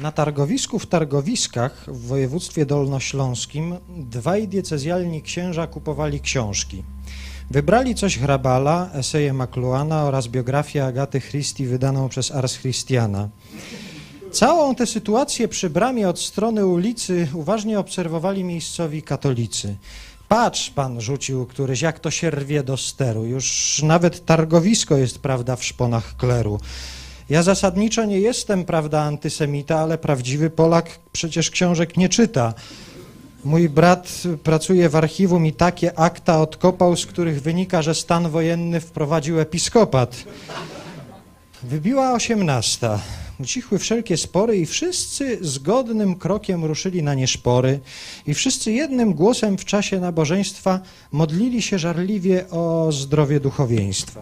Na targowisku w Targowiskach w województwie dolnośląskim dwaj diecezjalni księża kupowali książki. Wybrali coś Hrabala, eseje McLuhana oraz biografię Agaty Christie wydaną przez Ars Christiana. Całą tę sytuację przy bramie od strony ulicy uważnie obserwowali miejscowi katolicy. Patrz, pan rzucił któryś, jak to się rwie do steru. Już nawet targowisko jest, prawda, w szponach kleru. Ja zasadniczo nie jestem, prawda, antysemita, ale prawdziwy Polak przecież książek nie czyta. Mój brat pracuje w archiwum i takie akta odkopał, z których wynika, że stan wojenny wprowadził episkopat. Wybiła osiemnasta. Ucichły wszelkie spory i wszyscy zgodnym krokiem ruszyli na nieszpory i wszyscy jednym głosem w czasie nabożeństwa modlili się żarliwie o zdrowie duchowieństwa.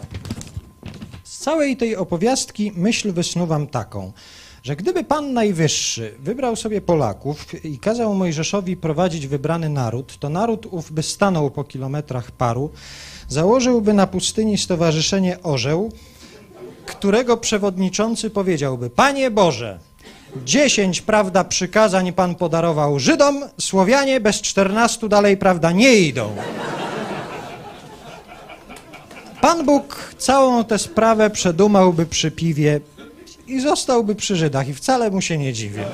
Całej tej opowiastki myśl wysnuwam taką, że gdyby Pan Najwyższy wybrał sobie Polaków i kazał Mojżeszowi prowadzić wybrany naród, to naród ów by stanął po kilometrach paru, założyłby na pustyni stowarzyszenie Orzeł, którego przewodniczący powiedziałby: Panie Boże, dziesięć, prawda, przykazań Pan podarował Żydom, Słowianie bez czternastu dalej, prawda, nie idą. Pan Bóg całą tę sprawę przedumałby przy piwie i zostałby przy Żydach i wcale mu się nie dziwię.